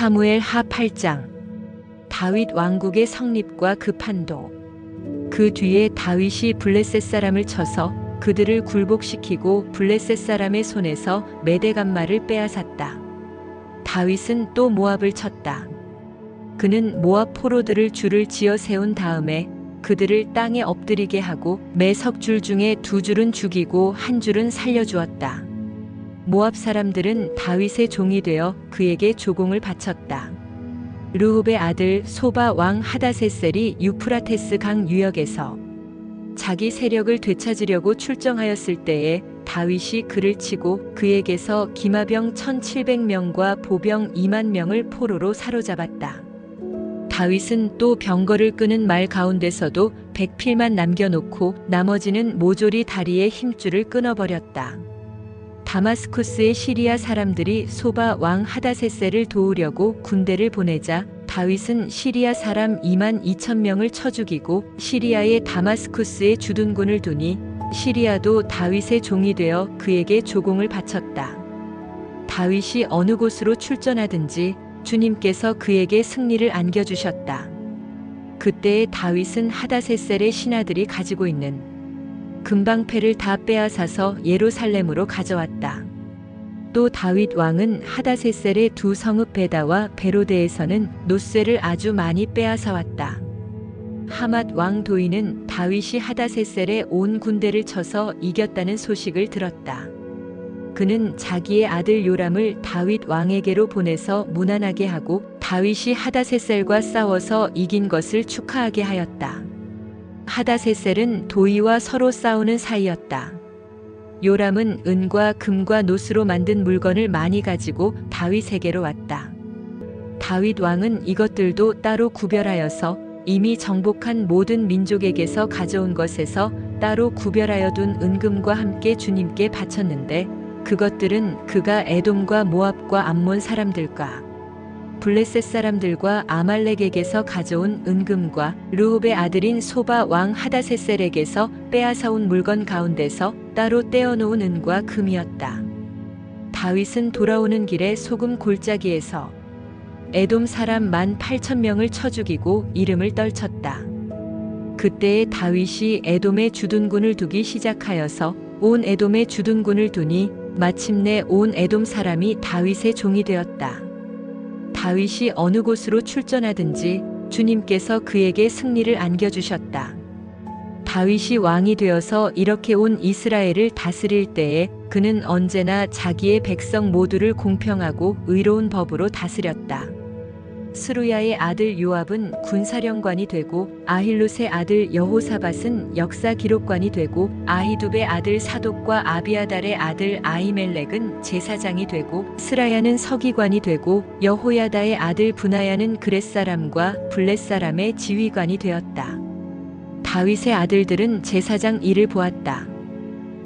사무엘 하 8장 다윗 왕국의 성립과 그 판도 그 뒤에 다윗이 블레셋 사람을 쳐서 그들을 굴복시키고 블레셋 사람의 손에서 메대간마를 빼앗았다. 다윗은 또 모압을 쳤다. 그는 모압 포로들을 줄을 지어 세운 다음에 그들을 땅에 엎드리게 하고 매 석 줄 중에 두 줄은 죽이고 한 줄은 살려주었다. 모압 사람들은 다윗의 종이 되어 그에게 조공을 바쳤다. 루흡의 아들 소바 왕 하다세셀이 유프라테스 강 유역에서 자기 세력을 되찾으려고 출정하였을 때에 다윗이 그를 치고 그에게서 기마병 1700명과 보병 2만 명을 포로로 사로잡았다. 다윗은 또 병거를 끄는 말 가운데서도 백필만 남겨놓고 나머지는 모조리 다리의 힘줄을 끊어버렸다. 다마스쿠스의 시리아 사람들이 소바 왕 하다세셀을 도우려고 군대를 보내자 다윗은 시리아 사람 2만 2천 명을 쳐 죽이고 시리아의 다마스쿠스에 주둔군을 두니 시리아도 다윗의 종이 되어 그에게 조공을 바쳤다. 다윗이 어느 곳으로 출전하든지 주님께서 그에게 승리를 안겨주셨다. 그때의 다윗은 하다세셀의 신하들이 가지고 있는 금방패를 다 빼앗아서 예루살렘으로 가져왔다. 또 다윗 왕은 하다세셀의 두 성읍 베다와 베로데에서는 노쇠를 아주 많이 빼앗아 왔다. 하맛 왕 도이는 다윗이 하다세셀의 온 군대를 쳐서 이겼다는 소식을 들었다. 그는 자기의 아들 요람을 다윗 왕에게로 보내서 무난하게 하고 다윗이 하다세셀과 싸워서 이긴 것을 축하하게 하였다. 하다세셀은 도이와 서로 싸우는 사이였다. 요람은 은과 금과 노스로 만든 물건을 많이 가지고 다윗에게로 왔다. 다윗 왕은 이것들도 따로 구별하여서 이미 정복한 모든 민족에게서 가져온 것에서 따로 구별하여 둔 은금과 함께 주님께 바쳤는데 그것들은 그가 에돔과 모압과 암몬 사람들과 블레셋 사람들과 아말렉에게서 가져온 은금과 루흡의 아들인 소바 왕 하다세셀에게서 빼앗아온 물건 가운데서 따로 떼어놓은 은과 금이었다. 다윗은 돌아오는 길에 소금 골짜기에서 에돔 사람 만 8천 명을 쳐 죽이고 이름을 떨쳤다. 그때에 다윗이 에돔에 주둔군을 두기 시작하여서 온 에돔에 주둔군을 두니 마침내 온 에돔 사람이 다윗의 종이 되었다. 다윗이 어느 곳으로 출전하든지 주님께서 그에게 승리를 안겨주셨다. 다윗이 왕이 되어서 이렇게 온 이스라엘을 다스릴 때에 그는 언제나 자기의 백성 모두를 공평하고 의로운 법으로 다스렸다. 스루야의 아들 요압은 군사령관이 되고 아힐롯의 아들 여호사밧은 역사 기록관이 되고 아히둡의 아들 사독과 아비아달의 아들 아이멜렉은 제사장이 되고 스라야는 서기관이 되고 여호야다의 아들 분하야는 그렛 사람과 블렛 사람의 지휘관이 되었다. 다윗의 아들들은 제사장 일을 보았다.